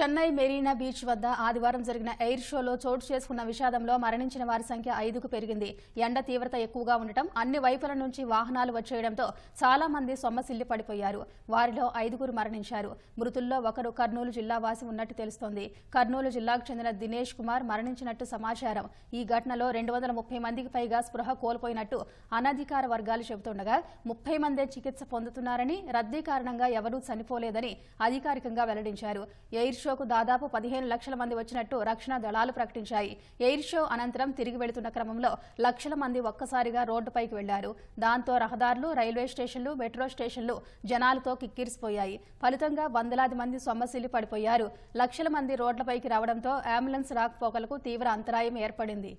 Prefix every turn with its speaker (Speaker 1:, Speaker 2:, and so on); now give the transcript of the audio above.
Speaker 1: Chennai Marina beach వద్ద ఆదివారం జరిగిన ఎయిర్ షోలో చోటు చేసుకున్న విషాదంలో మరణించిన వారి సంఖ్య ఐదుకు పెరిగింది. ఎండ తీవ్రత ఎక్కువగా ఉండటం అన్ని వైపుల నుంచి వాహనాలు వచ్చేయడంతో చాలా మంది సొమ్మసిల్లి పడిపోయారు. వారిలో ఐదుగురు మరణించారు. మృతుల్లో ఒకరు కర్నూలు జిల్లా వాసి ఉన్నట్టు తెలుస్తోంది. కర్నూలు జిల్లాకు చెందిన దినేష్ కుమార్ మరణించినట్టు సమాచారం. ఈ ఘటనలో రెండు వందల ముప్పై మందికి పైగా స్పృహ కోల్పోయినట్టు అనధికార వర్గాలు చెబుతుండగా ముప్పై మందే చికిత్స పొందుతున్నారని రద్దీ కారణంగా ఎవరూ చనిపోలేదని అధికారికంగా వెల్లడించారు. ఎయిర్ షోకు దాదాపు పదిహేను లక్షల మంది వచ్చినట్టు రక్షణ దళాలు ప్రకటించాయి. ఎయిర్ షో అనంతరం తిరిగి వెళుతున్న క్రమంలో లక్షల మంది ఒక్కసారిగా రోడ్డుపైకి వెళ్ళారు. దాంతో రహదారులు రైల్వే స్టేషన్లు మెట్రో స్టేషన్లు జనాలతో కిక్కిరిసిపోయాయి. ఫలితంగా వందలాది మంది సొమ్మసిల్లి పడిపోయారు. లక్షల మంది రోడ్లపైకి రావడంతో అంబులెన్స్ రాకపోకలకు తీవ్ర అంతరాయం ఏర్పడింది.